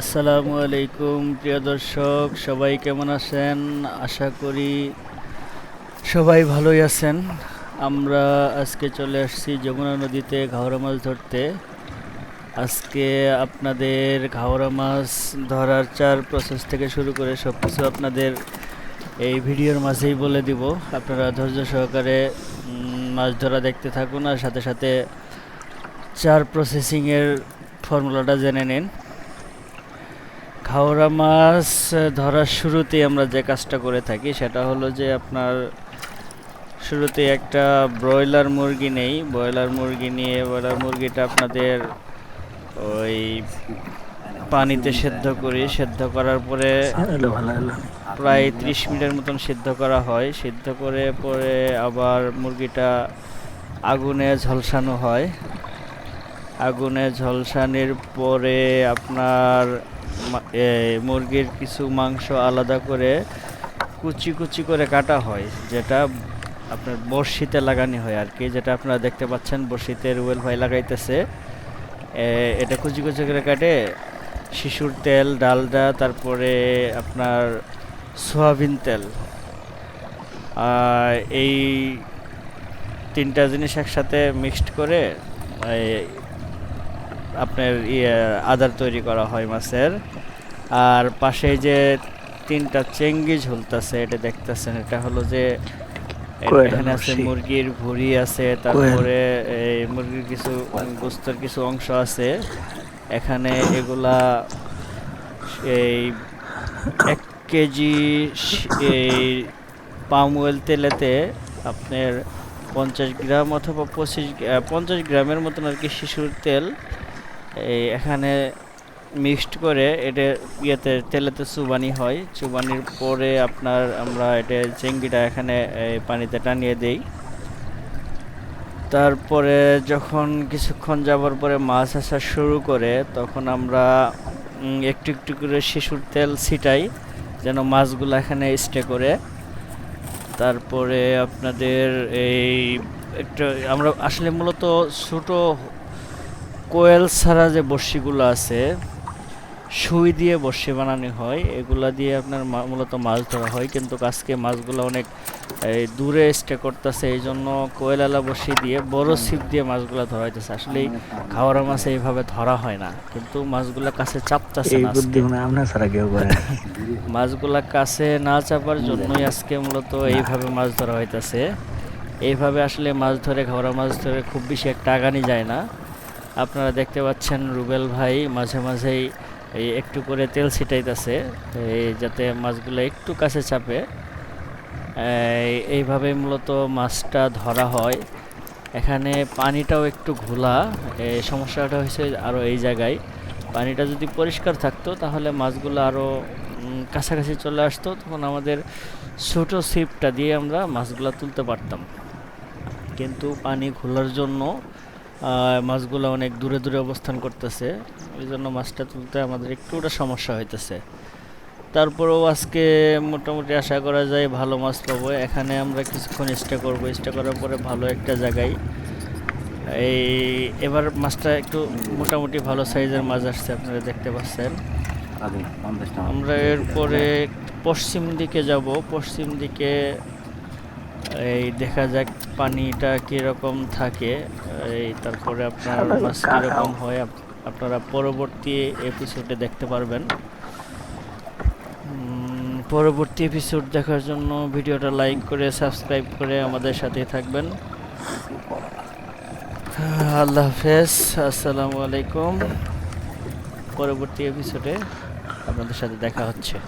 আসসালামু আলাইকুম, প্রিয় দর্শক, সবাই কেমন আছেন? আশা করি সবাই ভালোই আছেন। আমরা আজকে চলে আসছি যমুনা নদীতে ঘাওড়া মাছ ধরতে। আজকে আপনাদের ঘাওড়া মাছ ধরার চার প্রসেস থেকে শুরু করে সব কিছু আপনাদের এই ভিডিওর মাঝেই বলে দিব। আপনারা ধৈর্য সহকারে মাছ ধরা দেখতে থাকুন আর সাথে সাথে চার প্রসেসিংয়ের ফর্মুলাটা জেনে নিন। খাওড়া মাছ ধরার শুরুতেই আমরা যে কাজটা করে থাকি সেটা হলো যে আপনার শুরুতে একটা ব্রয়লার মুরগি নেই। ব্রয়লার মুরগি নিয়ে ব্রয়লার মুরগিটা আপনাদের ওই পানিতে সেদ্ধ করি। সেদ্ধ করার পরে প্রায় ত্রিশ মিনিটের মতন সিদ্ধ করা হয়। সিদ্ধ করে পরে আবার মুরগিটা আগুনে ঝলসানো হয়। আগুনে ঝলসানোর পরে আপনার মুরগির কিছু মাংস আলাদা করে কুচি কুচি করে কাটা হয়, যেটা আপনার বড়শিতে লাগানি হয় আর কি, যেটা আপনারা দেখতে পাচ্ছেন বড়শিতে রুয়েল ভাই লাগাইতেছে। এটা কুচি কুচি করে কাটে, শিশুর তেল, ডালডা, তারপরে আপনার সোয়াবিন তেল। এই তিনটা জিনিস একসাথে মিক্সড করে আপনার ইয়ে আদার তৈরি করা হয় মাছের। আর পাশে যে তিনটা চেঙ্গি ঝুলতেছে এটা দেখতেছেন এটা হলো যে এখানে আছে মুরগির ভুঁড়ি আছে তারপরে এই মুরগির কিছু গোস্তের কিছু অংশ আছে। এখানে এগুলা এই এক কেজি এই পাম অয়েল তেলেতে আপনার পঞ্চাশ গ্রাম অথবা পঁচিশ পঞ্চাশ গ্রামের মতন আর কি শিশুর তেল এই এখানে মিক্সড করে এটা ইয়েতে তেলেতে চুবানি হয়। চুবানির পরে আপনার আমরা এটা চিংড়িটা এখানে পানিতে টানিয়ে দেই। তারপরে যখন কিছুক্ষণ যাবার পরে মাছ আসা শুরু করে, তখন আমরা একটু একটু করে শিশুর তেল ছিটাই, যেন মাছগুলো এখানে স্টে করে। তারপরে আপনাদের এই একটু, আমরা আসলে মূলত ছোট কোয়েল ছাড়া যে বড়শিগুলো আছে সুই দিয়ে বড়শি বানানো হয় এগুলা দিয়ে আপনার মূলত মাছ ধরা হয়। কিন্তু আজকে মাছগুলো অনেক এই দূরে স্টে করতেছে এই জন্য কোয়েলালা বড়শি দিয়ে বড় ছিপ দিয়ে মাছগুলো ধরা হইতেছে আসলে খাওয়ারা মাছ এইভাবে ধরা হয় না কিন্তু মাছগুলা কাছে চাপতেছে মাছগুলা কাছে না চাপার জন্যই আজকে মূলত এইভাবে মাছ ধরা হইতাছে। এইভাবে আসলে মাছ ধরে ঘোড়া মাছ ধরে খুব বেশি একটা আগানি যায় না। আপনারা দেখতে পাচ্ছেন রুবেল ভাই মাঝে মাঝেই এই একটু করে তেল ছিটাইতেছে, এই যাতে মাছগুলো একটু কাছে চাপে। এই- এইভাবে মূলত মাছটা ধরা হয়। এখানে পানিটাও একটু ঘোলা। সমস্যাটা হয়েছে আরও এই জায়গায়। পানিটা যদি পরিষ্কার থাকতো তাহলে মাছগুলো আরও কাছাকাছি চলে আসতো, তখন আমাদের ছোট ছিপটা দিয়ে আমরা মাছগুলো তুলতে পারতাম। কিন্তু পানি ঘোলার জন্য মাছগুলো অনেক দূরে দূরে অবস্থান করতেছে। ওই জন্য মাছটা তুলতে আমাদের একটুটা সমস্যা হইতেছে। তারপরেও আজকে মোটামুটি আশা করা যায় ভালো মাছ পাবো। এখানে আমরা কিছুক্ষণ স্টে করব। স্টে করার পরে ভালো একটা জায়গায় এই এবার মাছটা একটু মোটামুটি ভালো সাইজের মাছ আসছে আপনারা দেখতে পাচ্ছেন। আমরা এরপরে পশ্চিম দিকে যাব। পশ্চিম দিকে এই দেখা যাক পানিটা কীরকম থাকে। এই তারপরে আপনার মাছ কীরকম হয় আপ- আপনারা পরবর্তী এপিসোডে দেখতে পারবেন। পরবর্তী এপিসোড দেখার জন্য ভিডিওটা লাইক করে সাবস্ক্রাইব করে আমাদের সাথে থাকবেন। আল্লাহ হাফেজ আসসালামু আলাইকুম। পরবর্তী এপিসোডে আপনাদের সাথে দেখা হচ্ছে।